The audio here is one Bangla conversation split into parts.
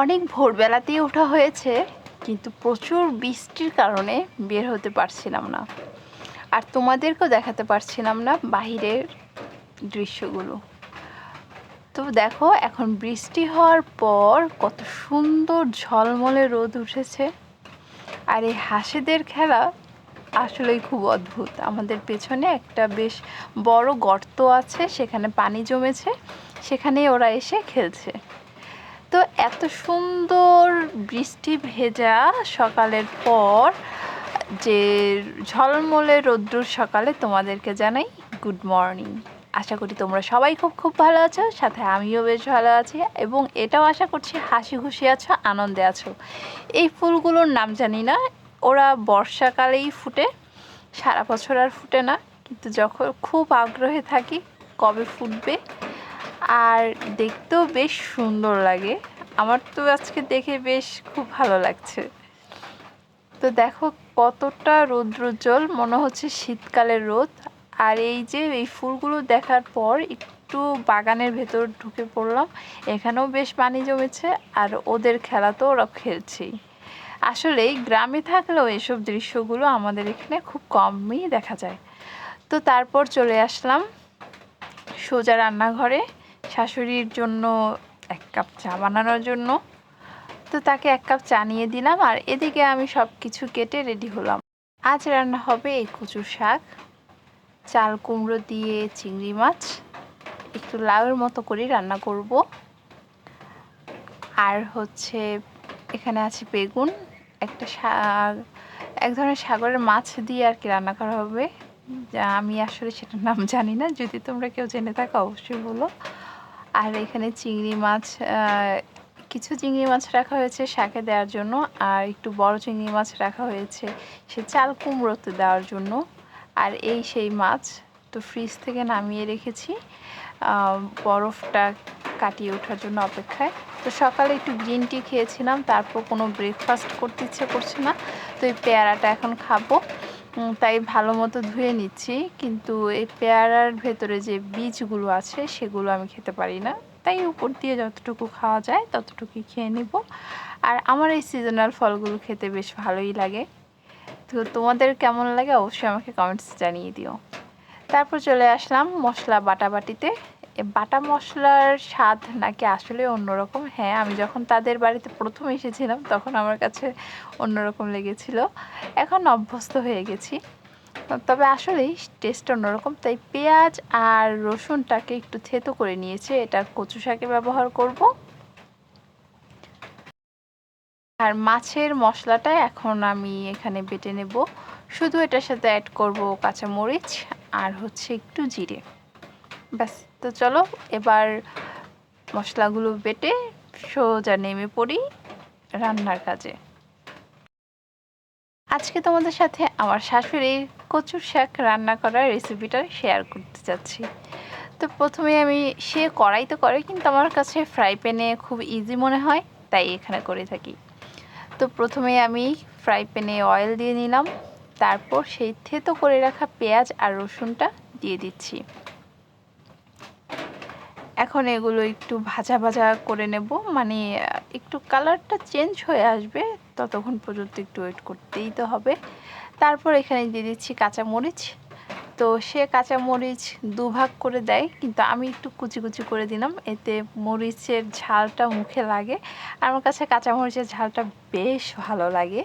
অনেক ভোরবেলাতেই ওঠা হয়েছে, কিন্তু প্রচুর বৃষ্টির কারণে বের হতে পারছিলাম না। আর তোমাদেরকেও দেখাতে পারছিলাম না বাহিরের দৃশ্যগুলো। তো দেখো, এখন বৃষ্টি হওয়ার পর কত সুন্দর ঝলমলে রোদ উঠেছে। আর এই হাঁসেদের খেলা আসলেই খুব অদ্ভুত। আমাদের পেছনে একটা বেশ বড় গর্ত আছে, সেখানে পানি জমেছে সেখানে ওরা এসে খেলছে। তো এত সুন্দর বৃষ্টি ভেজা সকালের পর যে ঝলমলে রৌদ্রুর সকালে তোমাদেরকে জানাই গুড মর্নিং আশা করি তোমরা সবাই খুব খুব ভালো আছো, সাথে আমিও বেশ ভালো আছি এবং এটাও আশা করছি হাসি খুশি আছো, আনন্দে আছো। এই ফুলগুলোর নাম জানি না, ওরা বর্ষাকালেই ফুটে, সারা বছর আর ফুটে না, কিন্তু যখন খুব আগ্রহে থাকি কবে ফুটবে আর দেখতেও বেশ সুন্দর লাগে। আমার তো আজকে দেখে বেশ খুব ভালো লাগছে। তো দেখো কতটা রৌদ্রোজ্জ্বল, মনে হচ্ছে শীতকালের রোদ। আর এই যে, এই ফুলগুলো দেখার পর একটু বাগানের ভেতর ঢুকে পড়লাম। এখানেও বেশ পানি জমেছে আর ওদের খেলা তো ওরা খেলছেই আসলে গ্রামে থাকলেও এসব দৃশ্যগুলো আমাদের এখানে খুব কমই দেখা যায়। তো তারপর চলে আসলাম সোজা রান্নাঘরে। শাশুড়ির জন্য এক কাপ চা বানানোর জন্য। তো তাকে এক কাপ চা নিয়ে দিলাম আর এদিকে আমি সব কিছু কেটে রেডি হলাম। আজ রান্না হবে এই কচুর শাক, চাল কুমড়ো দিয়ে চিংড়ি মাছ। একটু লাউয়ের মতো করে রান্না করব। আর হচ্ছে এখানে আছে বেগুন, একটা শাক এক ধরনের সাগরের মাছ দিয়ে আর কি রান্না করা হবে। যা আমি আসলে সেটার নাম জানি না, যদি তোমরা কেউ জেনে থাকো অবশ্যই বলো। আর এখানে চিংড়ি মাছ কিছু চিংড়ি মাছ রাখা হয়েছে শাকে দেওয়ার জন্য, আর একটু বড় চিংড়ি মাছ রাখা হয়েছে সে চাল কুমড়োতে দেওয়ার জন্য। আর এই সেই মাছ তো ফ্রিজ থেকে নামিয়ে রেখেছি। বরফটা কাটিয়ে ওঠার জন্য অপেক্ষায়। তো সকালে একটু গ্রিন টি খেয়েছিলাম, তারপর কোনো ব্রেকফাস্ট করতে ইচ্ছে করছে না, তো এই পেয়ারাটা এখন খাব। তাই ভালো মতো ধুয়ে নিচ্ছি। কিন্তু এই পেয়ারার ভেতরে যে বীজগুলো আছে, সেগুলো আমি খেতে পারি না। তাই উপর দিয়ে যতটুকু খাওয়া যায়, ততটুকুই খেয়ে নিব। আর আমার এই সিজনাল ফলগুলো খেতে বেশ ভালোই লাগে। তো তোমাদের কেমন লাগে অবশ্যই আমাকে কমেন্টস জানিয়ে দিও। তারপর চলে আসলাম মশলা বাটাবাটিতে। বাটা মশলার স্বাদ নাকি আসলে অন্যরকম? হ্যাঁ আমি যখন তাদের বাড়িতে প্রথম এসেছিলাম, তখন আমার কাছে অন্যরকম লেগেছিল। এখন অভ্যস্ত হয়ে গেছি। তবে আসলেই টেস্ট অন্যরকম, তাই পেঁয়াজ আর রসুনটাকে একটু থেতো করে নিয়েছে। এটা কচু শাকে ব্যবহার করব। আর মাছের মশলাটা এখন আমি এখানে বেটে নেব। শুধু এটার সাথে অ্যাড করব কাঁচামরিচ আর হচ্ছে একটু জিরে। ব্যাস। তো চলো, এবার মশলাগুলো বেটে সোজা নেমে পড়ি রান্নার কাজে। আজকে তোমাদের সাথে আমার শাশুড়ির কচুর শাক রান্না করার রেসিপিটা শেয়ার করতে চাচ্ছি। তো প্রথমে আমি, সে কড়াই তো করে, কিন্তু আমার কাছে ফ্রাই প্যানে খুব ইজি মনে হয়, তাই এখানে করে থাকি। তো প্রথমে আমি ফ্রাই প্যানে অয়েল দিয়ে নিলাম, তারপর সেই থেতো করে রাখা পেঁয়াজ আর রসুনটা দিয়ে দিচ্ছি। এখন এগুলো একটু ভাজা ভাজা করে নেব। মানে একটু কালারটা চেঞ্জ হয়ে আসবে, ততক্ষণ পর্যন্ত একটু ওয়েট করতেই তো হবে। তারপর এখানে দিয়ে দিচ্ছি কাঁচামরিচ। তো সে কাঁচামরিচ দুভাগ করে দেয়, কিন্তু আমি একটু কুচি কুচি করে দিলাম। এতে মরিচের ঝালটা মুখে লাগে। আমার কাছে কাঁচামরিচের ঝালটা বেশ ভালো লাগে।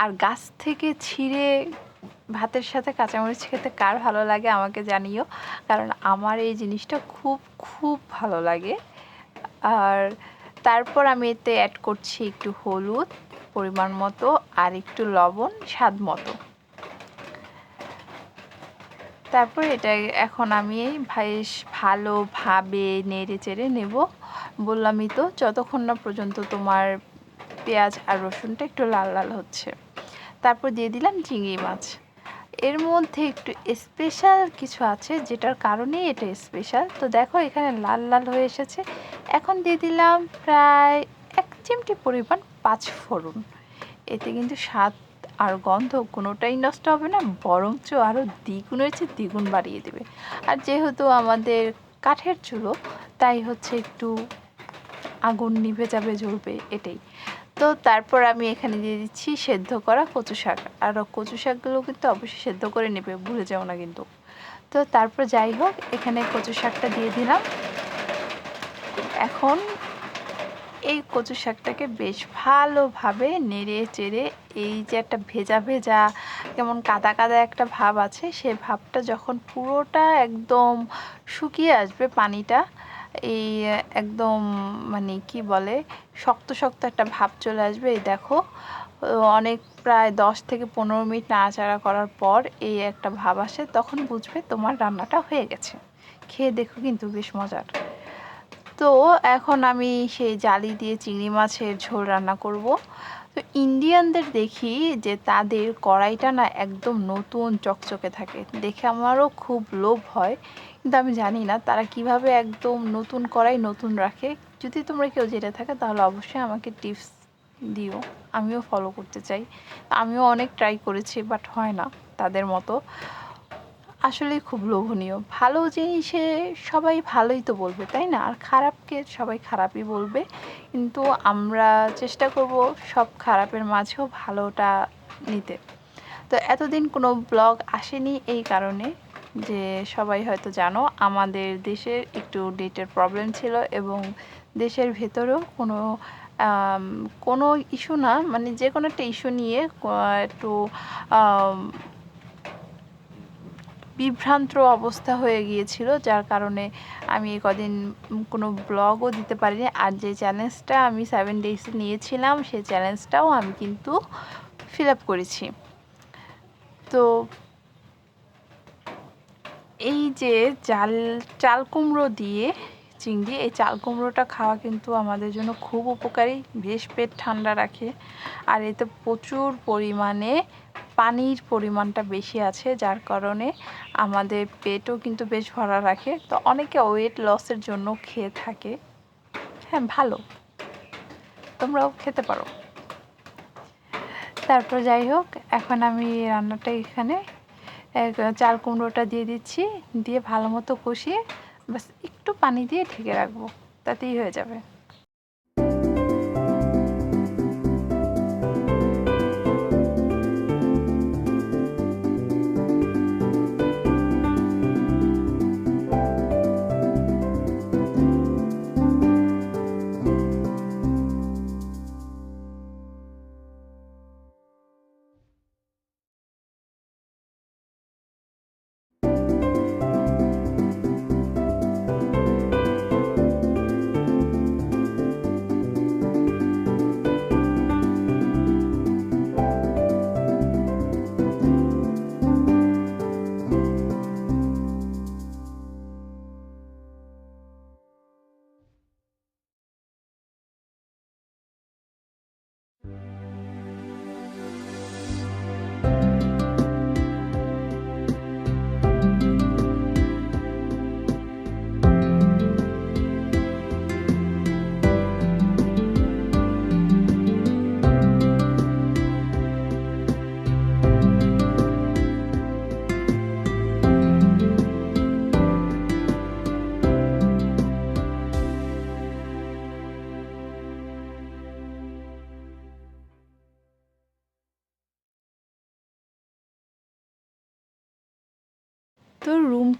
আর গাছ থেকে ছিঁড়ে ভাতের সাথে কাঁচামরিচ খেতে কার ভালো লাগে আমাকে জানিও। কারণ আমার এই জিনিসটা খুব খুব ভালো লাগে। আর তারপর আমি এতে অ্যাড করছি একটু হলুদ পরিমাণ মতো আর একটু লবণ স্বাদ মতো। তারপর এটা এখন আমি বেশ ভালোভাবে নেড়ে চেড়ে নেব। বললামই তো, যতক্ষণ না পর্যন্ত তোমার পেঁয়াজ আর রসুনটা একটু লাল লাল হচ্ছে। তারপর দিয়ে দিলাম চিংড়ি মাছ। এর মধ্যে একটু স্পেশাল কিছু আছে, যেটার কারণেই এটা স্পেশাল তো দেখো, এখানে লাল লাল হয়ে এসেছে। এখন দিয়ে দিলাম প্রায় এক চিমটি পরিমাণ পাঁচ ফোড়ন। এতে কিন্তু স্বাদ আর গন্ধ কোনোটাই নষ্ট হবে না, বরঞ্চ আরও দ্বিগুণ হয়েছে, দ্বিগুণ বাড়িয়ে দেবে। আর যেহেতু আমাদের কাঠের চুলো, তাই হচ্ছে একটু আগুন নিভে যাবে জ্বলবে এটাই। তো তারপর আমি এখানে দিয়ে দিচ্ছি সেদ্ধ করা কচু শাক। আর কচু শাকগুলো কিন্তু অবশ্যই সেদ্ধ করে নেবে, ভুলে যাও না কিন্তু। তো তারপর যাই হোক, এখানে কচু শাকটা দিয়ে দিলাম। এখন এই কচু শাকটাকে বেশ ভালোভাবে নেড়ে চেড়ে এই যে একটা ভেজা ভেজা, কেমন কাদা কাদা একটা ভাব আছে, সে ভাবটা যখন পুরোটা একদম শুকিয়ে আসবে পানিটা এই একদম মানে কি বলে, শক্ত শক্ত একটা ভাব চলে আসবে। এই দেখো অনেক প্রায় দশ থেকে পনেরো মিনিট নাড়াচাড়া করার পর এই একটা ভাব আসে, তখন বুঝবে তোমার রান্নাটা হয়ে গেছে। খেয়ে দেখো কিন্তু বেশ মজার। তো এখন আমি সেই জালি দিয়ে চিংড়ি মাছের ঝোল রান্না করব। তো ইন্ডিয়ানদের দেখি যে তাদের কড়াইটা না একদম নতুন চকচকে থাকে। দেখে আমারও খুব লোভ হয়, কিন্তু আমি জানি না তারা কীভাবে একদম নতুন কড়াই নতুন রাখে। যদি তোমরা কেউ জেনে থাকে, তাহলে অবশ্যই আমাকে টিপস দিও। আমিও ফলো করতে চাই। আমিও অনেক ট্রাই করেছি বাট হয় না তাদের মতো। আসলে খুব লোভনীয়। ভালো জিনিসে সবাই ভালোই তো বলবে, তাই না? আর খারাপকে সবাই খারাপই বলবে। কিন্তু আমরা চেষ্টা করব সব খারাপের মাঝেও ভালোটা নিতে। তো এতদিন কোনো ব্লগ আসেনি এই কারণে যে সবাই হয়তো জানো, আমাদের দেশের একটু ডেটের প্রবলেম ছিল এবং দেশের ভেতরেও কোনো কোনো ইস্যু না মানে যে কোনো একটা ইস্যু নিয়ে একটু বিভ্রান্ত অবস্থা হয়ে গিয়েছিল, যার কারণে আমি কদিন কোনো ব্লগও দিতে পারিনি। আর যে চ্যালেঞ্জটা আমি সেভেন ডেজে নিয়েছিলাম, সেই চ্যালেঞ্জটাও আমি কিন্তু ফিল আপ করেছি। তো এই যে চাল চাল কুমড়ো দিয়ে চিংড়ি, এই চাল কুমড়োটা খাওয়া কিন্তু আমাদের জন্য খুব উপকারী, বেশ পেট ঠান্ডা রাখে। আর এতে প্রচুর পরিমাণে পানির পরিমাণটা বেশি আছে, যার কারণে আমাদের পেটও কিন্তু বেশ ভরা রাখে। তো অনেকে ওয়েট লসের জন্য খেয়ে থাকে। হ্যাঁ ভালো। তোমরাও খেতে পারো। তারপর যাই হোক, এখন আমি রান্নাটা এখানে চাল কুমড়োটা দিয়ে দিচ্ছি, দিয়ে ভালো মতো কষিয়ে বাস একটু পানি দিয়ে ঢেকে রাখব তাতেই হয়ে যাবে।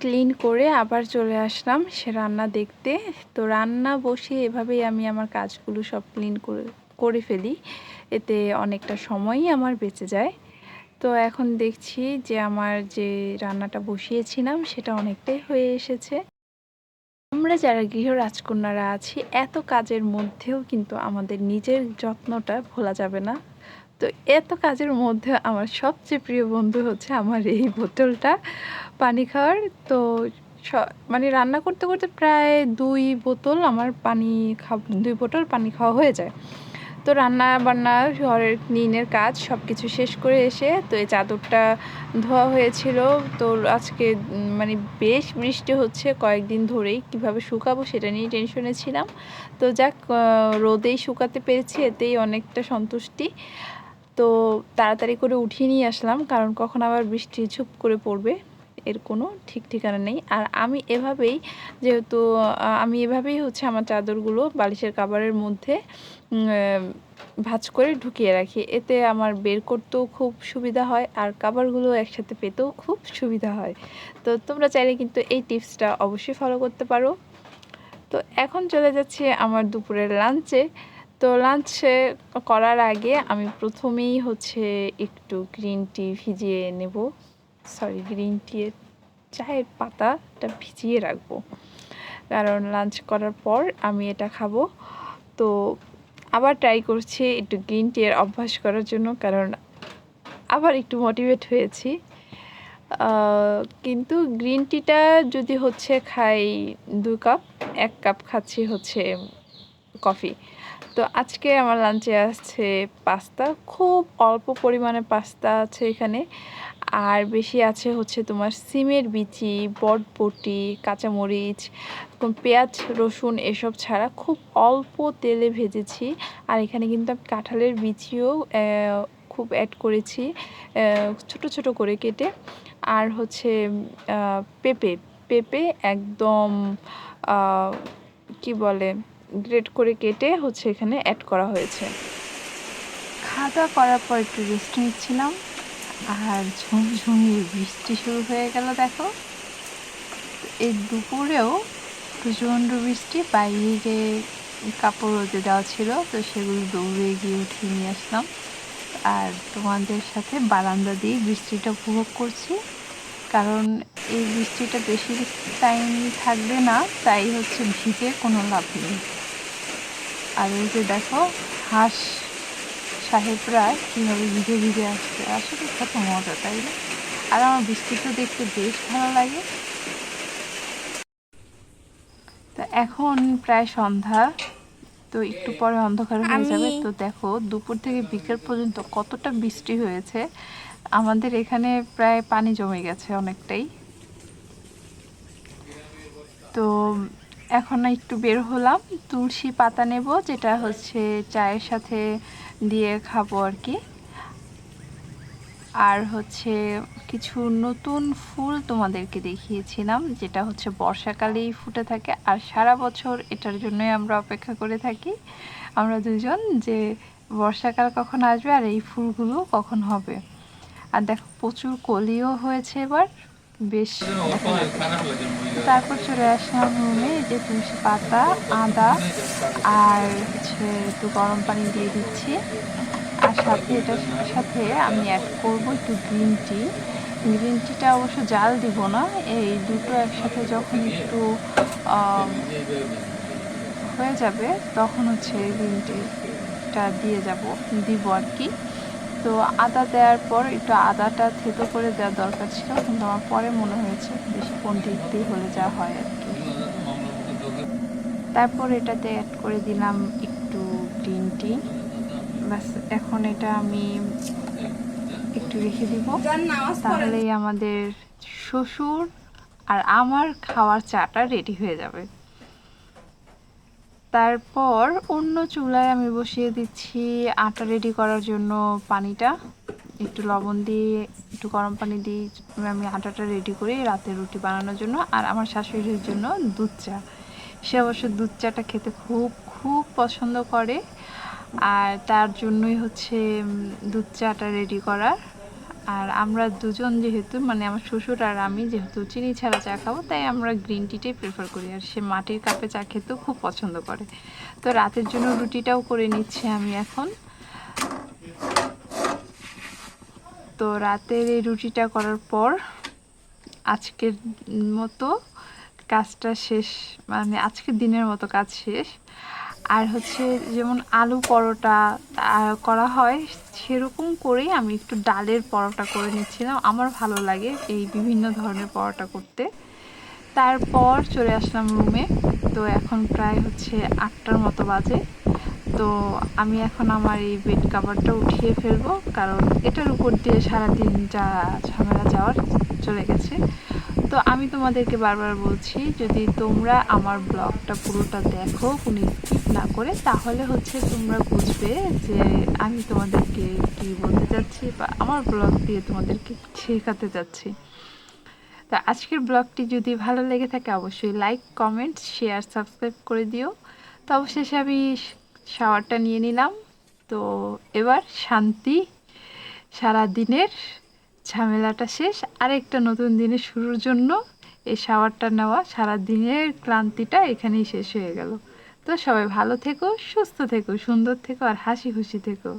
ক্লিন করে আবার চলে আসলাম সে রান্না দেখতে। তো রান্না বসে এভাবেই আমি আমার কাজগুলো সব ক্লিন করে করে ফেলি। এতে অনেকটা সময়ই আমার বেঁচে যায়। তো এখন দেখছি যে আমার যে রান্নাটা বসিয়েছিলাম সেটা অনেকটাই হয়ে এসেছে। আমরা যারা গৃহ রাজকন্যারা আছি, এত কাজের মধ্যেও কিন্তু আমাদের নিজের যত্নটা ভোলা যাবে না। তো এত কাজের মধ্যে আমার সবচেয়ে প্রিয় বন্ধু হচ্ছে আমার এই বোতলটা। পানি খাওয়ার, তো মানে রান্না করতে করতে প্রায় দুই বোতল আমার পানি খাওয়া দুই বোতল পানি খাওয়া হয়ে যায়। তো রান্না বান্না, ঘরের নিনের কাজ সব কিছু শেষ করে এসে, তো এই চাদরটা ধোয়া হয়েছিল। তো আজকে মানে বেশ বৃষ্টি হচ্ছে, কয়েকদিন ধরেই কীভাবে শুকাবো সেটা নিয়ে টেনশনে ছিলাম। তো যাক রোদেই শুকাতে পেরেছি, এতেই অনেকটা সন্তুষ্টি। তো তাড়াতাড়ি করে উঠিয়ে নিয়ে আসলাম, কারণ কখন আবার বৃষ্টি ঝুপ করে পড়বে। এর কোনো ঠিক ঠিকানা নেই। আর আমি এভাবেই যেহেতু আমি এভাবেই হচ্ছে আমার চাদরগুলো বালিশের কাভারের মধ্যে ভাঁজ করে ঢুকিয়ে রাখি। এতে আমার বের করতেও খুব সুবিধা হয় আর কাভারগুলো একসাথে পেতেও খুব সুবিধা হয়। তো তোমরা চাইলে কিন্তু এই টিপসটা অবশ্যই ফলো করতে পারো। তো এখন চলে যাচ্ছি আমার দুপুরের লাঞ্চে তো লাঞ্চ করার আগে আমি প্রথমেই হচ্ছে একটু গ্রিন টি ভিজিয়ে নেব। সরি গ্রিন টি এর চায়ের পাতাটা ভিজিয়ে রাখব। কারণ লাঞ্চ করার পর আমি এটা খাব। তো আবার ট্রাই করছি একটু গ্রিন টি এর অভ্যাস করার জন্য, কারণ আবার একটু মোটিভেট হয়েছি। কিন্তু গ্রিন টিটা যদি হচ্ছে খাই দু কাপ এক কাপ খাচ্ছি হচ্ছে কফি তো আজকে আমার লাঞ্চে আসছে পাস্তা খুব অল্প পরিমাণে পাস্তা আছে এখানে। আর বেশি আছে হচ্ছে তোমার সিমের বিচি, বটবটি, কাঁচামরিচ পেঁয়াজ, রসুন এসব ছাড়া খুব অল্প তেলে ভেজেছি। আর এখানে কিন্তু আমি কাঁঠালের বিচিও খুব অ্যাড করেছি ছোট ছোট করে কেটে। আর হচ্ছে পেঁপে পেঁপে একদম কি বলে গ্রেট করে কেটে হচ্ছে এখানে অ্যাড করা হয়েছে। খাওয়া দাওয়া করার পর একটু রেস্ট নিচ্ছিলাম। আর ঝুমঝুমি বৃষ্টি শুরু হয়ে গেল, দেখো। এই দুপুরেও প্রচণ্ড বৃষ্টি, বাইরে কাপড় রোদে দেওয়া ছিল, তো সেগুলো দৌড়ে গিয়ে উঠিয়ে নিয়ে আসলাম। আর তোমাদের সাথে বারান্দা দিয়ে বৃষ্টিটা উপভোগ করছি, কারণ এই বৃষ্টিটা বেশি টাইম থাকবে না, তাই হচ্ছে ভিজে কোনো লাভ নেই। আর ওই যে দেখো, হাঁস সাহেবরা কীভাবে ভিজে ভিজে আসছে? আসলে কত মজা তাই না? আর আমার বৃষ্টিটা দেখতে বেশ ভালো লাগে। তো এখন প্রায় সন্ধ্যা তো একটু পরে অন্ধকার হয়ে যাবে। তো দেখো দুপুর থেকে বিকেল পর্যন্ত কতটা বৃষ্টি হয়েছে। আমাদের এখানে প্রায় পানি জমে গেছে অনেকটাই। তো এখন একটু বের হলাম তুলসী পাতা নেব যেটা হচ্ছে চায়ের সাথে দিয়ে খাব আর কি। আর হচ্ছে কিছু নতুন ফুল তোমাদেরকে দেখিয়েছিলাম, যেটা হচ্ছে বর্ষাকালেই ফুটে থাকে আর সারা বছর এটার জন্যই আমরা অপেক্ষা করে থাকি। আমরা দুজন যে বর্ষাকাল কখন আসবে আর এই ফুলগুলো কখন হবে। আর দেখো প্রচুর কলিও হয়েছে এবার। বেশ তারপর চলে আসলাম রুমে যে তুলসী পাতা আদা আর হচ্ছে একটু গরম পানি দিয়ে দিচ্ছি। আর সাথে এটার সাথে আমি অ্যাড করব একটু গ্রিন টি গ্রিন টিটা অবশ্য জাল দিব না এই দুটো একসাথে যখন একটু হয়ে যাবে তখন হচ্ছে গ্রিন টিটা দিয়ে যাব দিব আর কি। তো আদা দেওয়ার পর একটু আদাটা থেতো করে দেওয়ার দরকার ছিল, কিন্তু আমার পরে মনে হয়েছে বেশি পন্ডিতই হলে যা হয় আর কি। তারপর এটাতে অ্যাড করে দিলাম একটু গ্রিন টি ব্যাস, এখন এটা আমি একটু রেখে দিব। তাহলেই আমাদের শ্বশুর আর আমার খাওয়ার চাটা রেডি হয়ে যাবে। তারপর অন্য চুলায় আমি বসিয়ে দিচ্ছি আটা রেডি করার জন্য পানিটা। একটু লবণ দিয়ে, একটু গরম পানি দিয়ে আমি আটাটা রেডি করি রাতে রুটি বানানোর জন্য আর আমার শাশুড়ির জন্য দুধ চা। সে অবশ্য দুধ চাটা খেতে খুব খুব পছন্দ করে। আর তার জন্যই হচ্ছে দুধ চাটা রেডি করার। আর আমরা দুজন যেহেতু মানে আমার শ্বশুর আর আমি যেহেতু চিনি ছাড়া চা খাব, তাই আমরা গ্রিন টিটাই প্রেফার করি। আর সে মাটির কাপে চা খেতেও খুব পছন্দ করে। তো রাতের জন্য রুটিটাও করে নিচ্ছি আমি এখন। তো রাতের এই রুটিটা করার পর আজকের মতো কাজটা শেষ মানে আজকের দিনের মতো কাজ শেষ। আর হচ্ছে যেমন আলু পরোটা করা হয় সেরকম করেই আমি একটু ডালের পরোটা করে নিচ্ছিলাম। আমার ভালো লাগে এই বিভিন্ন ধরনের পরোটা করতে। তারপর চলে আসলাম রুমে। তো এখন প্রায় হচ্ছে আটটার মতো বাজে। তো আমি এখন আমার এই বেড কাভারটা উঠিয়ে ফেলব। কারণ এটার উপর দিয়ে সারাদিন যা ঝামেলা যাওয়ার চলে গেছে। তো আমি তোমাদেরকে বারবার বলছি, যদি তোমরা আমার ব্লগটা পুরোটা দেখো, কোনো স্কিপ না করে, তাহলে হচ্ছে তোমরা বুঝবে যে আমি তোমাদেরকে কি বলতে চাচ্ছি বা আমার ব্লগ দিয়ে তোমাদেরকে শেখাতে চাচ্ছি। তো আজকের ব্লগটি যদি ভালো লেগে থাকে, অবশ্যই লাইক কমেন্ট শেয়ার সাবস্ক্রাইব করে দিও। তো অবশেষে আমি শাওয়ারটা নিয়ে নিলাম। তো এবার শান্তি সারা দিনের ঝামেলাটা শেষ। আরেকটা নতুন দিনের শুরুর জন্য এই শাওয়ারটা নেওয়া সারা দিনের ক্লান্তিটা এখানেই শেষ হয়ে গেল। তো সবাই ভালো থেকো, সুস্থ থেকো, সুন্দর থেকো আর হাসি খুশি থেকো।